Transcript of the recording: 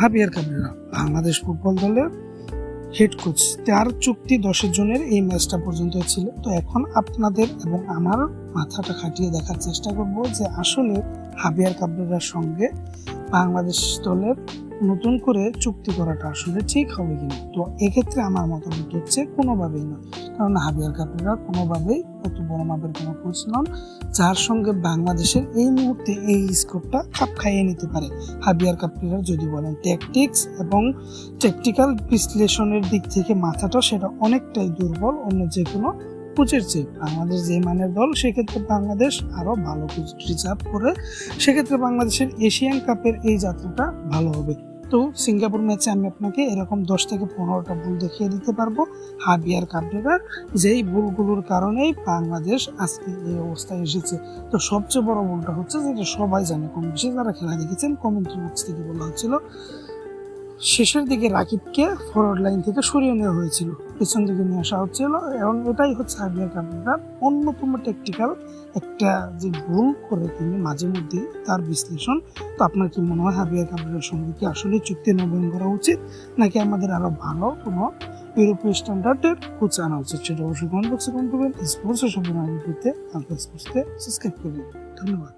হাবিয়ার Cabrera Bangladesh football দলের head coach তার চুক্তি দশের জনের এই ম্যাচটা পর্যন্ত ছিল। তো এখন আপনাদের এবং আমার মাথাটা খাটিয়ে দেখার চেষ্টা করব যে আসলে হাবিয়ার কাবরেরার সঙ্গে বাংলাদেশ দলের নতুন করে চুক্তি করাটা আসলে ঠিক হবে কিনা? তো এক্ষেত্রে আমার মতামত হচ্ছে কোনোভাবেই না। কারণ হাবিয়ার কাবরেরা কোনোভাবেই অত বড় মাপের কোনো কোচ নন, যার সঙ্গে বাংলাদেশের এই মুহূর্তে এই স্কোরটা খাপ খাইয়ে নিতে পারে। হাবিয়ার কাপড়িরা যদি বলেন ট্যাকটিক্স এবং টেকটিক্যাল বিশ্লেষণের দিক থেকে মাথাটা সেটা অনেকটাই দুর্বল, অন্য যে কোনো কোচের চেয়ে। বাংলাদেশ যে মানের দল, সেক্ষেত্রে বাংলাদেশ আরও ভালো কোচ রিজার্ভ করে, সেক্ষেত্রে বাংলাদেশের এশিয়ান কাপের এই যাত্রাটা ভালো হবে। তো সিঙ্গাপুর ম্যাচে আমি আপনাকে এরকম দশ থেকে পনেরোটা ভুল দেখিয়ে দিতে পারব। হাবিয়ার কাপড়েরার যেই ভুলগুলোর কারণেই বাংলাদেশ আজকে এই অবস্থায় এসেছে। তো সবচেয়ে বড় ভুলটা হচ্ছে যেটা সবাই জানে, কম বেশি যারা খেলা দেখেছেন কমেন্ট্রি বক্স থেকে বলা হচ্ছিল। শেষের দিকে রাকিবকে ফরওয়ার্ড লাইন থেকে সরিয়ে নেওয়া হয়েছিল। পেছন দিকে নিয়ে আসা হচ্ছিল। এবং এটাই হচ্ছে হাবিয়ার কাপড়েরার অন্যতম টেকটিক্যাল একটা যে ভুল করে তিনি মাঝে মধ্যেই তার বিশ্লেষণ। তো আপনার কি মনে হয় হাবিয়ার কাপড়ের সঙ্গে কি আসলে চুক্তি নবায়ন করা উচিত? নাকি আমাদের আরও ভালো কোনো ইউরোপীয় স্ট্যান্ডার্ডের কোচ আনা উচিত? সেটা অবশ্যই কমেন্ট বক্সে কমেন্ট করবেন। সম্পূর্ণ আমি করতে আলফা স্পোর্টসকে সাবস্ক্রাইব করবেন। ধন্যবাদ।